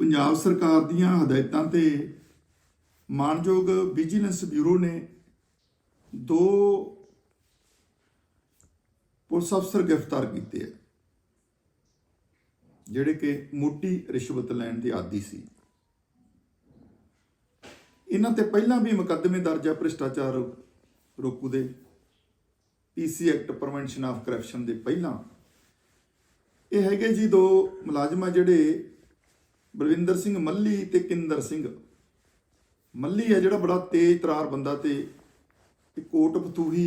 ਪੰਜਾਬ ਸਰਕਾਰ ਦੀਆਂ ਹਦਾਇਤਾਂ ਤੇ ਮਾਨਯੋਗ ਵਿਜੀਲੈਂਸ ਬਿਊਰੋ ਨੇ ਦੋ ਪੁਲਿਸ ਅਫਸਰ ਗ੍ਰਿਫਤਾਰ ਕੀਤੇ ਆ, ਜਿਹੜੇ ਕਿ ਮੋਟੀ ਰਿਸ਼ਵਤ ਲੈਣ ਦੇ ਆਦੀ ਸੀ। ਇਹਨਾਂ ਤੇ ਪਹਿਲਾਂ ਵੀ ਮੁਕੱਦਮੇ ਦਰਜ ਆ ਭ੍ਰਿਸ਼ਟਾਚਾਰ ਰੋਕੂ ਦੇ। PC act prevention of corruption ਦੇ ਪਹਿਲਾਂ। ਇਹ ਹੈਗੇ ਜੀ ਦੋ ਮੁਲਾਜ਼ਮ ਆ ਜਿਹੜੇ ਬਲਵਿੰਦਰ ਸਿੰਘ ਮੱਲੀ ਤੇ ਕਿੰਦਰ ਸਿੰਘ। ਮੱਲੀ ਹੈ ਜਿਹੜਾ ਬੜਾ ਤੇਜ਼ ਤਰਾਰ ਬੰਦਾ ਤੇ ਕੋਟ ਫਤੂਹੀ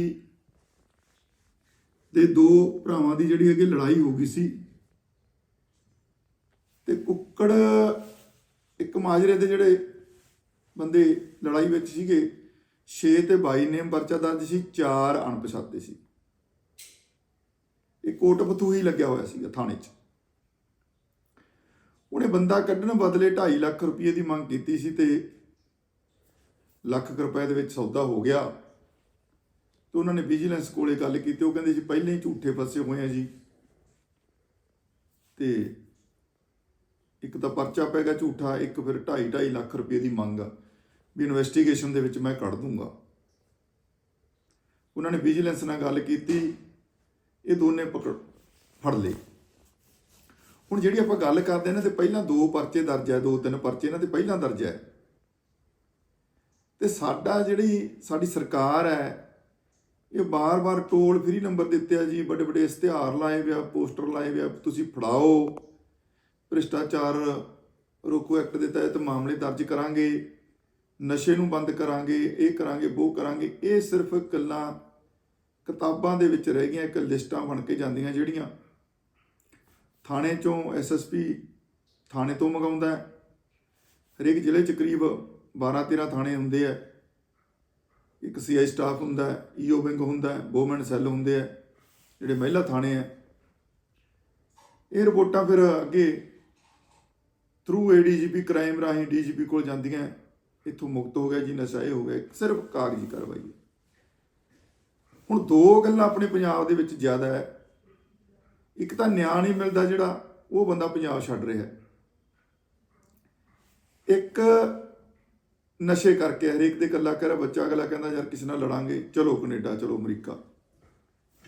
ਦੇ ਦੋ ਭਰਾਵਾਂ ਦੀ ਜਿਹੜੀ ਹੈਗੀ ਲੜਾਈ ਹੋ ਗਈ ਸੀ। ਤੇ ਕੁੱਕੜ ਇੱਕ ਮਾਜਰੇ ਦੇ ਜਿਹੜੇ ਬੰਦੇ ਲੜਾਈ ਵਿੱਚ ਸੀਗੇ 6 ਤੇ 22 ਨੇਮ ਪਰਚਾ ਦਰਜ ਸੀ 4 ਅਣਪਛਾਤੇ ਸੀ। ਇਹ ਕੋਟ ਫਤੂਹੀ ਲੱਗਿਆ ਹੋਇਆ ਸੀਗਾ ਥਾਣੇ 'ਚ। ਉਹਨੇ ਬੰਦਾ ਕੱਢਣ ਬਦਲੇ 2.5 ਲੱਖ ਰੁਪਏ ਦੀ ਮੰਗ ਕੀਤੀ ਸੀ ਤੇ ਲੱਖ ਰੁਪਏ ਦੇ ਵਿੱਚ ਸੌਦਾ ਹੋ ਗਿਆ। ਤੇ ਉਹਨਾਂ ਨੇ ਵਿਜੀਲੈਂਸ ਕੋਲੇ ਗੱਲ ਕੀਤੀ। ਉਹ ਕਹਿੰਦੇ ਜੀ ਪਹਿਲਾਂ ਹੀ ਝੂਠੇ ਫਸੇ ਹੋਏ ਆ ਜੀ। ਤੇ ਇੱਕ ਤਾਂ ਪਰਚਾ ਪੈਗਾ ਝੂਠਾ, ਇੱਕ ਫਿਰ 2.5 2.5 ਲੱਖ ਰੁਪਏ ਦੀ ਮੰਗ ਆ। ਵੀ ਇਨਵੈਸਟੀਗੇਸ਼ਨ ਦੇ ਵਿੱਚ ਮੈਂ ਕੱਢ ਦੂੰਗਾ। ਉਹਨਾਂ ਨੇ ਵਿਜੀਲੈਂਸ ਨਾਲ ਗੱਲ ਕੀਤੀ। ਇਹ ਦੋਨੇ ਪਕੜ ਫੜ ਲਏ। ਹੁਣ ਜਿਹੜੀ ਆਪਾਂ ਗੱਲ ਕਰਦੇ ਨੇ, ਤੇ ਪਹਿਲਾਂ ਦੋ ਪਰਚੇ ਦਰਜ ਹੈ ਦੋ ਤਿੰਨ ਪਰਚੇ, ਇਹਨਾਂ 'ਤੇ ਪਹਿਲਾਂ ਦਰਜ ਹੈ ਤੇ ਸਾਡਾ ਜਿਹੜੀ ਸਾਡੀ ਸਰਕਾਰ ਹੈ, ਇਹ ਬਾਰ-ਬਾਰ ਟੋਲ ਫ੍ਰੀ ਨੰਬਰ ਦਿੱਤੇ ਆ ਜੀ ਵੱਡੇ ਵੱਡੇ ਇਸ਼ਤਿਹਾਰ ਲਾਏ ਵਿਆ ਪੋਸਟਰ ਲਾਏ ਵਿਆ ਤੁਸੀਂ ਫੜਾਓ, ਭ੍ਰਿਸ਼ਟਾਚਾਰ ਰੋਕੋ ਐਕਟ ਦੇ ਤਹਿਤ ਮਾਮਲੇ ਦਰਜ ਕਰਾਂਗੇ, ਨਸ਼ੇ ਨੂੰ ਬੰਦ ਕਰਾਂਗੇ, ਇਹ ਕਰਾਂਗੇ, ਉਹ ਕਰਾਂਗੇ, ਇਹ ਸਿਰਫ ਗੱਲਾਂ ਕਿਤਾਬਾਂ ਦੇ ਵਿੱਚ ਰਹਿ ਗਈਆਂ, ਇੱਕ ਲਿਸਟਾਂ ਬਣ ਕੇ ਜਾਂਦੀਆਂ ਜਿਹੜੀਆਂ ਥਾਣੇ ਚੋਂ ਐਸਐਸਪੀ ਥਾਣੇ ਤੋਂ ਮੰਗਾਉਂਦਾ ਹੈ। ਹਰੇਕ ਜ਼ਿਲ੍ਹੇ 'ਚ ਕਰੀਬ 12 13 ਥਾਣੇ ਹੁੰਦੇ ਆ। ਇੱਕ ਸੀਆਈ ਸਟਾਫ ਹੁੰਦਾ ਹੈ ਈਓ ਵਿੰਗ ਹੁੰਦਾ ਹੈ ਵੂਮਨ ਸੈੱਲ ਹੁੰਦੇ ਆ, ਜਿਹੜੇ ਮਹਿਲਾ ਥਾਣੇ ਆ। ਇਹ ਰਿਪੋਰਟਾਂ ਫਿਰ ਅੱਗੇ ਥਰੂ ਏਡੀਜੀਪੀ ਕ੍ਰਾਈਮ ਰਾਹੀਂ ਡੀਜੀਪੀ ਕੋਲ ਜਾਂਦੀਆਂ ਇੱਥੋਂ ਮੁਕਤ ਹੋ ਗਿਆ ਜੀ, ਨਸ਼ਾ ਇਹ ਹੋ ਗਿਆ ਸਿਰਫ ਕਾਗਜ਼ੀ ਕਾਰਵਾਈ ਹੁਣ ਦੋ ਗੱਲਾਂ ਆਪਣੇ ਪੰਜਾਬ ਦੇ ਵਿੱਚ ਜ਼ਿਆਦਾ ਹੈ। ਇੱਕ ਤਾਂ ਨਿਆਂ ਨਹੀਂ ਮਿਲਦਾ ਜਿਹੜਾ, ਉਹ ਬੰਦਾ ਪੰਜਾਬ ਛੱਡ ਰਿਹਾ ਇੱਕ ਨਸ਼ੇ ਕਰਕੇ ਹਰੇਕ ਦੇ ਕੱਲਾ ਕਰ ਬੱਚਾ ਅਗਲਾ ਕਹਿੰਦਾ, ਯਾਰ ਕਿਸੇ ਨਾਲ ਲੜਾਂਗੇ, ਚਲੋ ਕੈਨੇਡਾ, ਚਲੋ ਅਮਰੀਕਾ।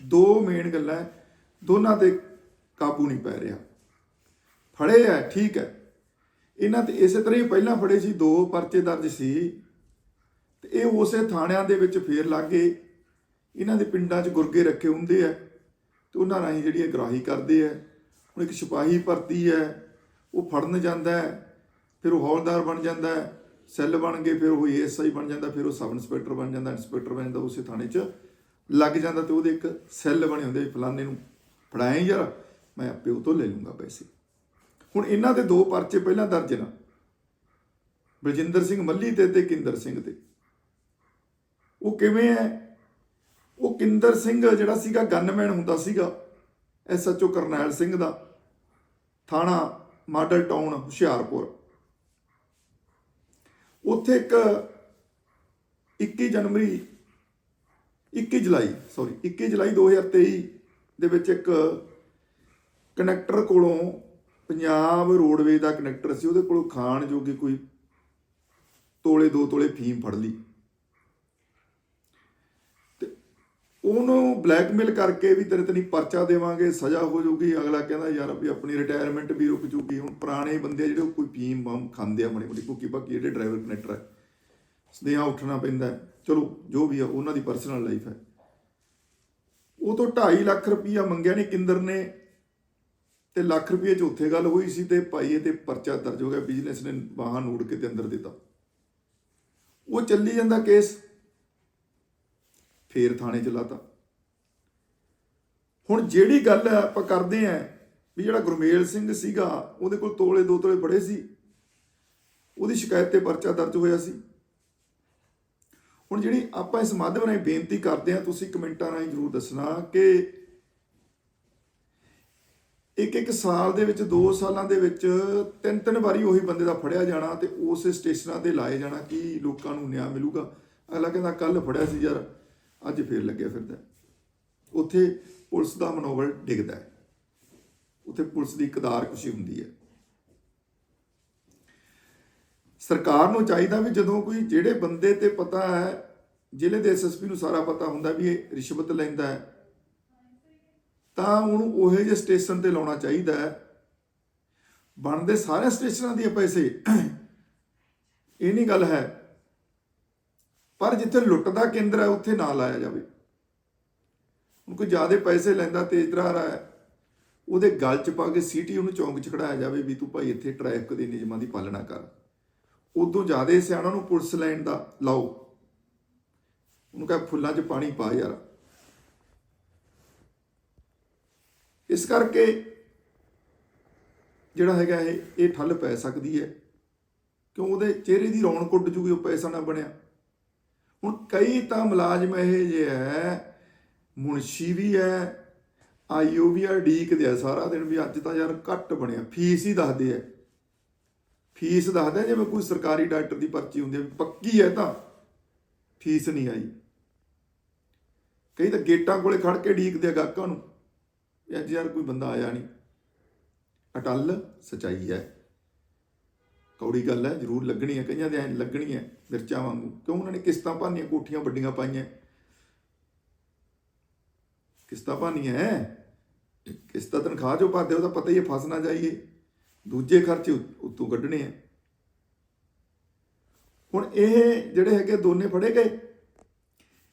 ਦੋ ਮੇਨ ਗੱਲਾਂ ਦੋਨਾਂ ਤੇ ਕਾਬੂ ਨਹੀਂ ਪੈ ਰਿਹਾ। ਫੜੇ ਆ ਠੀਕ ਹੈ। ਇਹਨਾਂ ਤੇ ਇਸੇ ਤਰ੍ਹਾਂ ਹੀ ਪਹਿਲਾਂ ਫੜੇ ਸੀ, ਦੋ ਪਰਚੇ ਦਰਜ ਸੀ। ਤੇ ਇਹ ਉਸੇ ਥਾਣਿਆਂ ਦੇ ਵਿੱਚ ਫੇਰ ਲੱਗੇ ਇਹਨਾਂ ਦੇ ਪਿੰਡਾਂ 'ਚ ਗੁਰਗੇ ਰੱਖੇ ਹੁੰਦੇ ਆ। ਤੇ ਉਹਨਾਂ ਰਾਹੀਂ ਜਿਹੜੀ ਹੈ ਗ੍ਰਾਹੀ ਕਰਦੇ ਹੈ ਹੁਣ ਇੱਕ ਸਿਪਾਹੀ ਭਰਤੀ ਹੈ, ਉਹ ਫੜਨ ਜਾਂਦਾ ਹੈ, ਫਿਰ ਉਹ ਹੌਲਦਾਰ ਬਣ ਜਾਂਦਾ ਹੈ, ਸੈੱਲ ਬਣ ਗਏ, ਫਿਰ ਉਹ ਏਐਸਆਈ ਬਣ ਜਾਂਦਾ, ਫਿਰ ਉਹ ਸਬ ਇੰਸਪੈਕਟਰ ਬਣ ਜਾਂਦਾ, ਇੰਸਪੈਕਟਰ ਬਣ ਜਾਂਦਾ, ਉਸੇ ਥਾਣੇ 'ਚ ਲੱਗ ਜਾਂਦਾ ਤੇ ਉਹਦੇ ਇੱਕ ਸੈੱਲ ਬਣੇ ਹੁੰਦੇ ਵੀ ਫਲਾਣੇ ਨੂੰ ਫੜਾਏ ਯਾਰ, ਮੈਂ ਆਪੇ ਉਹ ਤੋਂ ਲੈ ਲੂੰਗਾ ਪੈਸੇ। ਹੁਣ ਇਹਨਾਂ ਦੇ ਦੋ ਪਰਚੇ ਪਹਿਲਾਂ ਦਰਜ ਨਾ। ਬਲਜਿੰਦਰ ਸਿੰਘ ਮੱਲੀ ਤੇ ਤੇ ਕਿੰਦਰ ਸਿੰਘ ਤੇ। ਉਹ ਕਿਵੇਂ ਹੈ? ਉਹ ਕਿੰਦਰ ਸਿੰਘ ਜਿਹੜਾ ਸੀਗਾ, ਗਨਮੈਨ ਹੁੰਦਾ ਸੀਗਾ ਐਸਐਚਓ ਕਰਨੈਲ ਸਿੰਘ ਦਾ, ਥਾਣਾ ਮਾਡਲ ਟਾਊਨ, ਹੁਸ਼ਿਆਰਪੁਰ। ਉੱਥੇ ਇੱਕ 21 ਜਨਵਰੀ 21 ਜੁਲਾਈ ਸੌਰੀ 21 ਜੁਲਾਈ 2023 ਦੇ ਵਿੱਚ ਇੱਕ ਕਨੈਕਟਰ ਕੋਲੋਂ ਪੰਜਾਬ ਰੋਡਵੇ ਦਾ ਕਨੈਕਟਰ ਸੀ, ਉਹਦੇ ਕੋਲੋਂ ਖਾਣ ਜੋਗੀ ਕੋਈ ਤੋਲੇ ਦੋ ਤੋਲੇ ਫੀਮ ਫੜ ਲਈ ਤੇ ਉਹਨੂੰ ਬਲੈਕਮੇਲ ਕਰਕੇ ਵੀ ਤੇਰੇ ਤੇ ਨਹੀਂ ਪਰਚਾ ਦੇਵਾਂਗੇ, ਸਜ਼ਾ ਹੋ ਜਾਊਗੀ। ਅਗਲਾ ਕਹਿੰਦਾ, ਯਾਰ, ਵੀ ਆਪਣੀ ਰਿਟਾਇਰਮੈਂਟ ਵੀ ਰੁਕ ਜੂਗੀ ਹੁਣ ਪੁਰਾਣੇ ਬੰਦੇ ਆ ਜਿਹੜੇ ਉਹ ਕੋਈ ਫੀਮ ਬੰਮ ਖਾਂਦੇ ਆ, ਮੜੀ ਮੜੀ ਕੁੱਕੀ ਬਾਕੀ ਜਿਹੜੇ ਡਰਾਈਵਰ ਕਨੈਕਟਰ ਹੈ ਸਨੇਹਾ ਉੱਠਣਾ ਪੈਂਦਾ ਚਲੋ, ਜੋ ਵੀ ਆ, ਉਹਨਾਂ ਦੀ ਪਰਸਨਲ ਲਾਈਫ ਹੈ। ਉਹ ਤੋਂ 2.5 ਲੱਖ ਰੁਪਈਆ ਮੰਗਿਆ ਨੇ ਕਿੰਦਰ ਨੇ ਤੇ ਲੱਖ ਰੁਪਏ ਚ ਉੱਥੇ ਗੱਲ ਹੋਈ ਸੀ ਤੇ ਭਾਈ ਇਹ ਤੇ ਪਰਚਾ ਦਰਜ ਹੋ ਗਿਆ। ਬਿਜ਼ਨਸ ਨੇ ਬਾਹਾਂ ਨੂੜ ਕੇ ਤੇ ਅੰਦਰ ਦਿੱਤਾ। ਉਹ ਚੱਲੀ ਜਾਂਦਾ ਕੇਸ ਫੇਰ ਥਾਣੇ ਚ ਲਾਤਾ। ਹੁਣ ਜਿਹੜੀ ਗੱਲ ਆਪਾਂ ਕਰਦੇ ਆਂ ਵੀ ਜਿਹੜਾ ਗੁਰਮੇਲ ਸਿੰਘ ਸੀਗਾ, ਉਹਦੇ ਕੋਲ ਤੋਲੇ ਦੋ ਤੋਲੇ ਬੜੇ ਸੀ। ਉਹਦੀ ਸ਼ਿਕਾਇਤ ਤੇ ਪਰਚਾ ਦਰਜ ਹੋਇਆ ਸੀ। ਹੁਣ ਜਿਹੜੀ ਆਪਾਂ ਇਸ ਮਾਧਿਅਮ ਰਾਹੀਂ ਬੇਨਤੀ ਕਰਦੇ ਆਂ ਤੁਸੀਂ ਕਮੈਂਟਾਂ ਰਾਹੀਂ ਜਰੂਰ ਦੱਸਣਾ ਕਿ ਇੱਕ ਇੱਕ ਸਾਲ ਦੇ ਵਿੱਚ 2 ਸਾਲਾਂ ਦੇ ਵਿੱਚ ਤਿੰਨ ਤਿੰਨ ਵਾਰੀ ਉਹੀ ਬੰਦੇ ਦਾ ਫੜਿਆ ਜਾਣਾ ਤੇ ਉਸ ਸਟੇਸ਼ਨਾਂ ਤੇ ਲਾਏ ਜਾਣਾ ਕਿ ਲੋਕਾਂ ਨੂੰ ਨਿਆਂ ਮਿਲੂਗਾ। ਅਗਲਾ ਕਹਿੰਦਾ ਕੱਲ ਫੜਿਆ ਸੀ ਯਾਰ। ਅੱਜ ਫੇਰ ਲੱਗਿਆ ਫਿਰਦਾ ਉੱਥੇ ਪੁਲਿਸ ਦਾ ਮਨੋਬਲ ਡਿੱਗਦਾ ਹੈ। ਉੱਥੇ ਪੁਲਿਸ ਦੀ ਕਦਾਰ ਕੁਸ਼ੀ ਹੁੰਦੀ ਹੈ। ਸਰਕਾਰ ਨੂੰ ਚਾਹੀਦਾ ਵੀ ਜਦੋਂ ਕੋਈ ਜਿਹੜੇ ਬੰਦੇ ਤੇ ਪਤਾ ਹੈ, ਜ਼ਿਲ੍ਹੇ ਦੇ ਐਸਐਸਪੀ ਨੂੰ ਸਾਰਾ ਪਤਾ ਹੁੰਦਾ ਵੀ ਇਹ ਰਿਸ਼ਵਤ ਲੈਂਦਾ ਹੈ, ਤਾਂ ਉਹਨੂੰ ਉਹੇ ਜਿਹੇ ਸਟੇਸ਼ਨ ਤੇ ਲਾਉਣਾ ਚਾਹੀਦਾ ਹੈ। ਬਣਦੇ ਸਾਰੇ ਸਟੇਸ਼ਨਾਂ ਦੀ ਪੈਸੇ। ਇਹ ਨਹੀਂ ਗੱਲ ਹੈ ਪਰ ਜਿੱਥੇ ਲੁੱਟ ਦਾ ਕੇਂਦਰ ਹੈ, ਉੱਥੇ ਨਾ ਲਾਇਆ ਜਾਵੇ। ਹੁਣ ਕੋਈ ਜ਼ਿਆਦਾ ਪੈਸੇ ਲੈਂਦਾ ਤੇਜ਼ਦਰਾਰ ਹੈ ਉਹਦੇ ਗਲ 'ਚ ਪਾ ਕੇ ਸੀਟੀ ਉਹਨੂੰ ਚੌਂਕ 'ਚ ਖੜਾਇਆ ਜਾਵੇ ਵੀ ਤੂੰ ਭਾਈ ਇੱਥੇ ਟ੍ਰੈਫਿਕ ਦੇ ਨਿਯਮਾਂ ਦੀ ਪਾਲਣਾ ਕਰ। ਉਦੋਂ ਜ਼ਿਆਦਾ ਸਿਆਣਾ ਨੂੰ ਪੁਲਿਸ ਲਾਈਨ ਦਾ ਲਾਓ। ਉਹਨੂੰ ਕਹੇ ਫੁੱਲਾਂ 'ਚ ਪਾਣੀ ਪਾ ਯਾਰ। ਇਸ ਕਰਕੇ ਜਿਹੜਾ ਹੈਗਾ ਇਹ ਇਹ ਠੱਲ ਪੈ ਸਕਦੀ ਹੈ। ਕਿਉਂ ਉਹਦੇ ਚਿਹਰੇ ਦੀ ਰੌਣਕ ਉੱਡ ਜੂਗੀ, ਉਹ ਪੈਸਾ ਨਾ ਬਣਿਆ। ਹੁਣ ਕਈ ਤਾਂ ਮੁਲਾਜ਼ਮ ਇਹ ਜੇ ਹੈ, ਮੁਨਸ਼ੀ ਵੀ ਹੈ ਆਈਓ ਵੀ ਆ ਡੀਕਦੇ ਆ ਸਾਰਾ ਦਿਨ ਵੀ ਅੱਜ ਤਾਂ ਯਾਰ ਘੱਟ ਬਣਿਆ। ਫੀਸ ਹੀ ਦੱਸਦੇ ਆ। ਫੀਸ ਦੱਸਦੇ ਜਿਵੇਂ ਕੋਈ ਸਰਕਾਰੀ ਡਾਕਟਰ ਦੀ ਪਰਚੀ ਹੁੰਦੀ ਹੈ ਪੱਕੀ ਹੈ ਤਾਂ ਫੀਸ ਨਹੀਂ ਆਈ। ਕਈ ਤਾਂ ਗੇਟਾਂ ਕੋਲੇ ਖੜ ਕੇ ਡੀਕਦੇ ਆ ਗਾਹਕਾਂ ਨੂੰ, ਵੀ ਅੱਜ ਯਾਰ ਕੋਈ ਬੰਦਾ ਆਇਆ ਨਹੀਂ। ਅਟਲ ਸਚਾਈ ਹੈ। ਕੌੜੀ ਗੱਲ ਹੈ, ਜ਼ਰੂਰ ਲੱਗਣੀ ਹੈ, ਕਈਆਂ ਦੇ ਐਂ ਲੱਗਣੀ ਹੈ ਮਿਰਚਾਂ ਵਾਂਗੂ। ਕਿਉਂ ਉਹਨਾਂ ਨੇ ਕਿਸ਼ਤਾਂ ਭਾਨੀਆਂ ਕੋਠੀਆਂ ਵੱਡੀਆਂ ਪਾਈਆਂ? ਕਿਸ਼ਤਾਂ ਭਾਨੀਆਂ ਹੈ? ਕਿਸ਼ਤਾਂ ਤਨਖਾਹ ਜੋ ਭਰਦੇ ਉਹਦਾ ਪਤਾ ਹੀ ਹੈ, ਫਸ ਨਾ ਜਾਈਏ। ਦੂਜੇ ਖਰਚੇ ਉੱਤੋਂ ਕੱਢਣੇ ਆ। ਹੁਣ ਇਹ ਜਿਹੜੇ ਹੈਗੇ ਦੋਨੇ ਫੜੇ ਗਏ।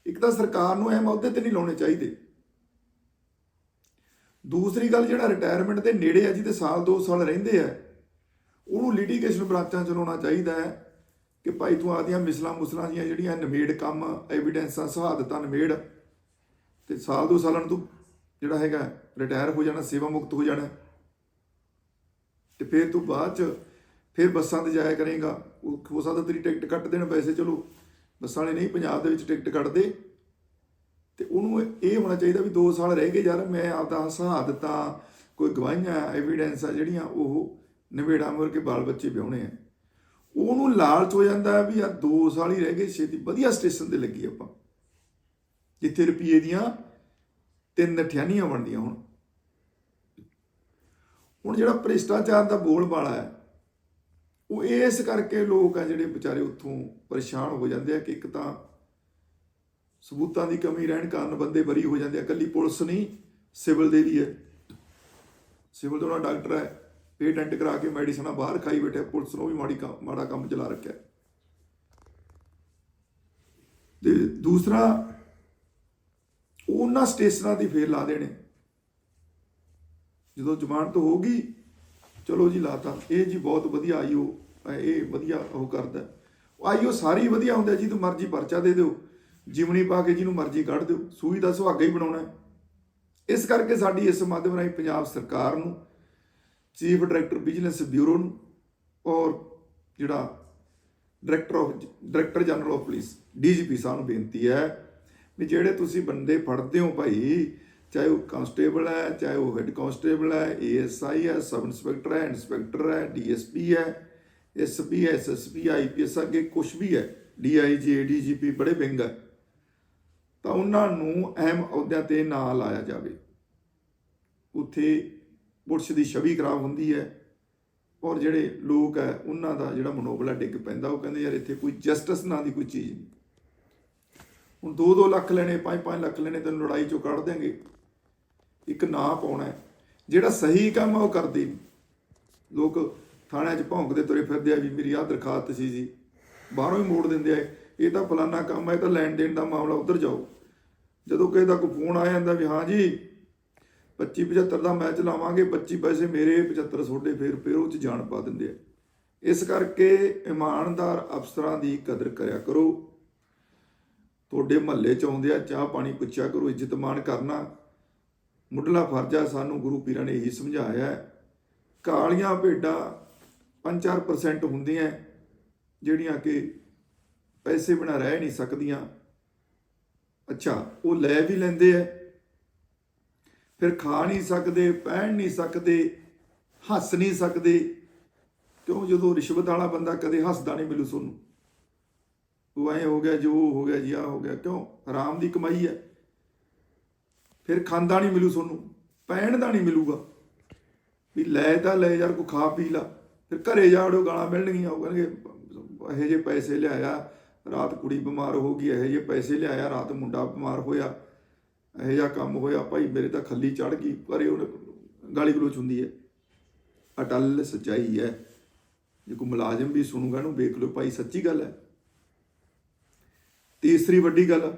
ਇੱਕ ਤਾਂ ਸਰਕਾਰ ਨੂੰ ਇਹ ਅਹੁਦੇ ਤੇ ਨਹੀਂ ਲਾਉਣੇ ਚਾਹੀਦੇ। ਦੂਸਰੀ ਗੱਲ ਜਿਹੜਾ ਰਿਟਾਇਰਮੈਂਟ ਦੇ ਨੇੜੇ ਆ, ਜਿਹਦੇ ਸਾਲ 2 ਸਾਲ ਰਹਿੰਦੇ ਆ ਉਹਨੂੰ ਲਿਟੀਗੇਸ਼ਨ ਬ੍ਰਾਂਚਾਂ ਚਲਾਉਣਾ ਚਾਹੀਦਾ ਹੈ ਕਿ ਭਾਈ ਤੂੰ ਆਦੀਆਂ ਮਿਸਲਾਂ ਮੁਸਲਾਂ ਦੀਆਂ ਜਿਹੜੀਆਂ ਨਿਮੇੜ ਕੰਮ ਐਵੀਡੈਂਸਾਂ ਸ਼ਹਾਦਤਾਂ ਨਿਮੇੜ, ਤੇ ਸਾਲ ਦੋ ਸਾਲਾਂ ਨੂੰ ਤੂੰ ਜਿਹੜਾ ਹੈਗਾ ਰਿਟਾਇਰ ਹੋ ਜਾਣਾ, ਸੇਵਾ ਮੁਕਤ ਹੋ ਜਾਣਾ। ਤੇ ਫਿਰ ਤੂੰ ਬਾਅਦ ਚ ਫਿਰ ਬੱਸਾਂ ਤੇ ਜਾਇਆ ਕਰੇਗਾ। ਉਹ ਹੋ ਸਕਦਾ ਤੇਰੀ ਟਿਕਟ ਕੱਟ ਦੇਣ ਵੈਸੇ ਚਲੋ ਬੱਸਾਂ ਵਾਲੇ ਨਹੀਂ, ਪੰਜਾਬ ਦੇ ਵਿੱਚ ਟਿਕਟ ਕੱਟਦੇ ਤੇ ਉਹਨੂੰ ਇਹ ਹੋਣਾ ਚਾਹੀਦਾ ਵੀ 2 ਸਾਲ ਰਹਿ ਗਏ ਯਾਰ, ਮੈਂ ਆਪਦਾ ਸ਼ਹਾਦਤਾਂ ਕੋਈ ਗਵਾਹੀਆਂ ਐਵੀਡੈਂਸ ਆ ਜਿਹੜੀਆਂ ਉਹ ਨਿਬੇੜਾ ਮੁਰ ਕੇ ਬਾਲ ਬੱਚੇ ਵਿਆਹੁਣੇ ਆ। ਉਹਨੂੰ ਲਾਲਚ ਹੋ ਜਾਂਦਾ ਵੀ ਯਾਰ 2 ਸਾਲ ਹੀ ਰਹਿ ਗਏ, ਛੇਤੀ ਵਧੀਆ ਸਟੇਸ਼ਨ ਤੇ ਲੱਗੀ ਆਪਾਂ। ਜਿੱਥੇ ਰੁਪਏ ਦੀਆਂ ਤਿੰਨ ਠਿਆਨੀਆਂ ਬਣਦੀਆਂ ਹੁਣ। ਹੁਣ ਜਿਹੜਾ ਭ੍ਰਿਸ਼ਟਾਚਾਰ ਦਾ ਬੋਲ ਬਾਲਾ ਹੈ, ਉਹ ਇਸ ਕਰਕੇ ਲੋਕ ਆ ਜਿਹੜੇ ਵਿਚਾਰੇ ਉੱਥੋਂ ਪਰੇਸ਼ਾਨ ਹੋ ਜਾਂਦੇ ਆ ਕਿ ਇੱਕ ਤਾਂ ਸਬੂਤਾਂ ਦੀ ਕਮੀ ਰਹਿਣ ਕਾਰਨ ਬੰਦੇ ਬਰੀ ਹੋ ਜਾਂਦੇ ਆ। ਕੱਲੀ ਪੁਲਿਸ ਨਹੀਂ, ਸਿਵਲ ਦੇ ਵੀ ਹੈ। ਸਿਵਲ ਤੋਂ ਡਾਕਟਰ ਹੈ। ਪੇਟੈਂਟ ਕਰਾ ਕੇ ਮੈਡੀਸਨਾਂ ਬਾਹਰ ਖਾਈ ਬੈਠੇ ਪੁਲਿਸ ਨੂੰ ਵੀ ਮਾੜੀ ਕੰਮ- ਮਾੜਾ ਕੰਮ ਚਲਾ ਰੱਖਿਆ। ਤੇ ਦੂਸਰਾ, ਉਹਨਾਂ ਸਟੇਸ਼ਨਾਂ ਦੀ ਫੇਰ ਲਾ ਦੇਣੇ। ਜਦੋਂ ਜ਼ਮਾਨਤ ਗਈ, ਚਲੋ ਜੀ ਲਾਤਾ। ਇਹ ਜੀ ਬਹੁਤ ਵਧੀਆ ਆਈਓ, ਇਹ ਵਧੀਆ ਉਹ ਕਰਦਾ। ਆਈਓ, ਸਾਰੀ ਵਧੀਆ ਹੁੰਦਾ ਜੀ ਤੂੰ ਮਰਜ਼ੀ ਪਰਚਾ ਦੇ ਦਿਓ। ਜਿਮਣੀ ਪਾ ਕੇ ਜਿਹਨੂੰ ਮਰਜ਼ੀ ਕੱਢ ਦਿਓ। ਸੂਈ ਦਾ ਸੁਹਾਗਾ ਹੀ ਬਣਾਉਣਾ। ਇਸ ਕਰਕੇ ਸਾਡੀ ਇਸ ਮਾਧਿਅਮ ਰਾਹੀਂ ਪੰਜਾਬ ਸਰਕਾਰ ਨੂੰ ਚੀਫ ਡਾਇਰੈਕਟਰ ਵਿਜੀਲੈਂਸ ਬਿਊਰੋ ਨੂੰ ਔਰ ਜਿਹੜਾ director of director general of police, DGP ਸਾਹਿਬ ਨੂੰ ਬੇਨਤੀ ਹੈ ਵੀ ਜਿਹੜੇ ਤੁਸੀਂ ਬੰਦੇ ਫੜਦੇ ਹੋ ਭਾਈ, ਚਾਹੇ ਉਹ ਕਾਂਸਟੇਬਲ ਹੈ, ਚਾਹੇ ਉਹ ਹੈੱਡ ਕਾਂਸਟੇਬਲ ਹੈ ਏਐਸਆਈ ਹੈ, ਸਬ ਇੰਸਪੈਕਟਰ ਹੈ ਇੰਸਪੈਕਟਰ ਹੈ ਡੀਐਸਪੀ ਹੈ ਐਸਪੀ ਹੈ ਐਸਐਸਪੀ ਆਈਪੀਐਸ ਅੱਗੇ ਕੁਝ ਵੀ ਹੈ ਡੀਆਈਜੀ ਡੀਜੀਪੀ ਬੜੇ ਵਿੰਗ ਹੈ। ਤਾਂ ਉਹਨਾਂ ਨੂੰ ਅਹਿਮ ਅਹੁਦਿਆਂ ਤੇ ਨਾ ਲਾਇਆ ਜਾਵੇ। ਉੱਥੇ ਪੁਰਸ਼ ਦੀ ਛਵੀ ਖਰਾਬ ਹੁੰਦੀ ਹੈ ਔਰ ਜਿਹੜੇ ਲੋਕ ਹੈ, ਉਹਨਾਂ ਦਾ ਜਿਹੜਾ ਮਨੋਬਲਾ ਡਿੱਗ ਪੈਂਦਾ, ਉਹ ਕਹਿੰਦੇ ਯਾਰ ਇੱਥੇ ਕੋਈ ਜਸਟਿਸ ਨਾਂ ਦੀ ਕੋਈ ਚੀਜ਼ ਨਹੀਂ। ਹੁਣ 2-2 ਲੱਖ ਲੈਣੇ 5-5 ਲੱਖ ਲੈਣੇ, ਤੈਨੂੰ ਲੜਾਈ ਚੋਂ ਕੱਢ ਦੇਂਗੇ ਇੱਕ ਨਾਂ ਪਾਉਣਾ ਜਿਹੜਾ ਸਹੀ ਕੰਮ ਆ, ਉਹ ਕਰਦੇ ਨਹੀਂ ਲੋਕ ਥਾਣਿਆਂ 'ਚ ਭੌਂਕਦੇ ਤੁਰੇ ਫਿਰਦੇ ਆ ਵੀ ਮੇਰੀ ਆਹ ਦਰਖਾਸਤ ਸੀ ਜੀ। ਬਾਹਰੋਂ ਹੀ ਮੋੜ ਦਿੰਦੇ ਆ, ਇਹ ਤਾਂ ਫਲਾਨਾ ਕੰਮ ਹੈ ਇਹ ਤਾਂ ਲੈਣ ਦੇਣ ਦਾ ਮਾਮਲਾ ਉੱਧਰ ਜਾਓ। ਜਦੋਂ ਕਿਸੇ ਦਾ ਕੋਈ ਫੋਨ ਆ ਜਾਂਦਾ ਵੀ ਹਾਂ ਜੀ 25 75 ਦਾ ਮੈਚ ਲਾਵਾਂਗੇ 25 ਪੈਸੇ ਮੇਰੇ 75 ਤੁਹਾਡੇ ਫੇਰ ਫੇਰ ਉਹ ਚ ਜਾਣ ਪਾ ਦਿੰਦੇ ਆ। ਇਸ ਕਰਕੇ ਇਮਾਨਦਾਰ ਅਫਸਰਾਂ ਦੀ ਕਦਰ ਕਰਿਆ ਕਰੋ। ਤੁਹਾਡੇ ਮਹੱਲੇ ਚ ਆਉਂਦੇ ਆ, ਚਾਹ ਪਾਣੀ ਪੁੱਛਿਆ ਕਰੋ, ਇੱਜ਼ਤ ਮਾਣ ਕਰਨਾ। ਮੁੱਢਲਾ ਫਰਜ਼ ਆ, ਸਾਨੂੰ ਗੁਰੂ ਪੀਰਾਂ ਨੇ ਇਹੀ ਸਮਝਾਇਆ ਕਾਲੀਆਂ ਭੇਡਾਂ 5-4% ਹੁੰਦੀਆਂ ਜਿਹੜੀਆਂ ਕਿ ਪੈਸੇ ਬਿਨਾ ਰਹਿ ਨਹੀਂ ਸਕਦੀਆਂ। ਅੱਛਾ, ਉਹ ਲੈ ਵੀ ਲੈਂਦੇ ਐ ਫਿਰ ਖਾ ਨਹੀਂ ਸਕਦੇ, ਪਹਿਨ ਨਹੀਂ ਸਕਦੇ, ਹੱਸ ਨਹੀਂ ਸਕਦੇ। ਕਿਉਂ? ਜਦੋਂ ਰਿਸ਼ਵਤ ਵਾਲਾ ਬੰਦਾ ਕਦੇ ਹੱਸਦਾ ਨਹੀਂ ਮਿਲੂ ਤੁਹਾਨੂੰ ਉਹ ਐ ਹੋ ਗਿਆ, ਜੋ ਹੋ ਗਿਆ ਜੀ ਆ ਹੋ ਗਿਆ। ਕਿਉਂ? ਹਰਾਮ ਦੀ ਕਮਾਈ ਹੈ। ਫਿਰ ਖਾਂਦਾ ਨਹੀਂ ਮਿਲੂ ਤੁਹਾਨੂੰ ਪਹਿਨ ਦਾ ਨਹੀਂ ਮਿਲੂਗਾ। ਵੀ ਲੈ ਤਾਂ ਲੈ ਯਾਰ ਕੋ ਖਾ ਪੀ ਲਾ। ਫਿਰ ਘਰੇ ਜਾੜੋ ਗਾਲਾਂ ਮਿਲਣਗੀਆਂ, ਉਹ ਕਹਿਣਗੇ, ਇਹੋ ਜਿਹੇ ਪੈਸੇ ਲਿਆਇਆ, ਰਾਤ ਕੁੜੀ ਬਿਮਾਰ ਹੋ ਗਈ, ਇਹੋ ਜਿਹੇ ਪੈਸੇ ਲਿਆਇਆ, ਰਾਤ ਮੁੰਡਾ ਬਿਮਾਰ ਹੋਇਆ। ਇਹੋ ਜਿਹਾ ਕੰਮ ਹੋਇਆ, ਭਾਈ ਮੇਰੇ ਤਾਂ ਖੱਲੀ ਚੜ ਗਈ ਪਰ ਇਹ ਉਹਨੇ ਗਾਲੀ ਗਲੋਚ ਹੁੰਦੀ ਹੈ। ਅਟਲ ਸੱਚਾਈ ਹੈ। ਜੇ ਕੋਈ ਮੁਲਾਜ਼ਮ ਵੀ ਸੁਣੂਗਾ ਇਹਨੂੰ ਵੇਖ ਲਓ ਭਾਈ, ਸੱਚੀ ਗੱਲ ਹੈ। ਤੀਸਰੀ ਵੱਡੀ ਗੱਲ,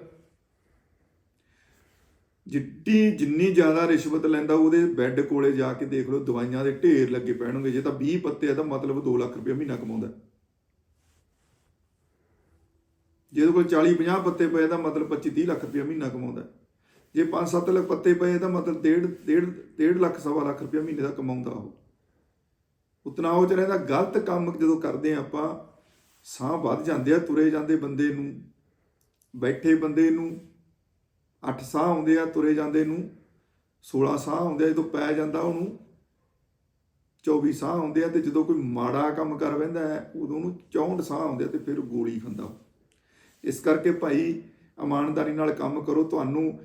ਜਿੱਡੀ ਜਿੰਨੀ ਜ਼ਿਆਦਾ ਰਿਸ਼ਵਤ ਲੈਂਦਾ ਉਹਦੇ ਬੈੱਡ ਕੋਲੇ ਜਾ ਕੇ ਦੇਖ ਲਓ, ਦਵਾਈਆਂ ਦੇ ਢੇਰ ਲੱਗੇ ਪੈਣਗੇ। ਜੇ ਤਾਂ 20 ਪੱਤੇ ਆ ਤਾਂ ਮਤਲਬ 2 ਲੱਖ ਰੁਪਏ ਮਹੀਨਾ ਕਮਾਉਂਦਾ। ਜਿਹਦੇ ਕੋਲ 40 50 ਪੱਤੇ ਪਏ ਤਾਂ ਮਤਲਬ 25 30 ਲੱਖ ਰੁਪਏ ਮਹੀਨਾ ਕਮਾਉਂਦਾ। ਜੇ 5-7 ਲੱਖ ਪੱਤੇ ਪਏ, ਤਾਂ ਮਤਲਬ 1.5 1.5 ਲੱਖ, ਸਵਾ ਲੱਖ ਰੁਪਏ ਮਹੀਨੇ ਦਾ ਕਮਾਉਂਦਾ ਉਹ ਉਤਨਾ ਉਹ ਚ ਰਹਿੰਦਾ, ਗਲਤ ਕੰਮ ਜਦੋਂ ਕਰਦੇ ਆ ਆਪਾਂ, ਸਾਹ ਵੱਧ ਜਾਂਦੇ ਆ, ਤੁਰੇ ਜਾਂਦੇ ਬੰਦੇ ਨੂੰ, ਬੈਠੇ ਬੰਦੇ ਨੂੰ 8 ਸਾਹ ਆਉਂਦੇ ਆ, ਤੁਰੇ ਜਾਂਦੇ ਨੂੰ 16 ਸਾਹ ਆਉਂਦੇ ਆ, ਜਦੋਂ ਪੈ ਜਾਂਦਾ ਉਹਨੂੰ 24 ਸਾਹ ਆਉਂਦੇ ਆ, ਤੇ ਜਦੋਂ ਕੋਈ ਮਾੜਾ ਕੰਮ ਕਰ ਬੈਂਦਾ ਹੈ, ਉਦੋਂ ਉਹਨੂੰ 64 ਸਾਹ ਆਉਂਦੇ ਆ, ਤੇ ਫਿਰ ਗੋਲੀ ਖਾਂਦਾ ਉਹ। ਇਸ ਕਰਕੇ ਭਾਈ, ਇਮਾਨਦਾਰੀ ਨਾਲ ਕੰਮ ਕਰੋ, ਤੁਹਾਨੂੰ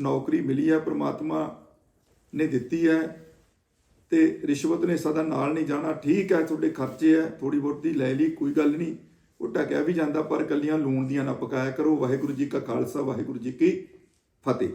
ਨੌਕਰੀ ਮਿਲੀ ਹੈ, ਪ੍ਰਮਾਤਮਾ ਨੇ ਦਿੱਤੀ ਹੈ ਤੇ ਰਿਸ਼ਵਤ ਨੇ ਸਦਾ ਨਾਲ ਨਹੀਂ ਜਾਣਾ। ਠੀਕ ਹੈ, ਤੁਹਾਡੇ ਖਰਚੇ ਹੈ ਥੋੜੀ ਬਹੁਤੀ ਲੈ ਲਈ, ਕੋਈ ਗੱਲ ਨਹੀਂ। ਉਹ ਟਕਿਆ ਵੀ ਜਾਂਦਾ, ਪਰ ਕੱਲੀਆਂ ਲੂਣ ਦੀਆਂ ਨਾ ਪਕਾਇਆ ਕਰੋ। ਵਾਹਿਗੁਰੂ ਜੀ ਕਾ ਖਾਲਸਾ, ਵਾਹਿਗੁਰੂ ਜੀ ਕੀ ਫਤਿਹ।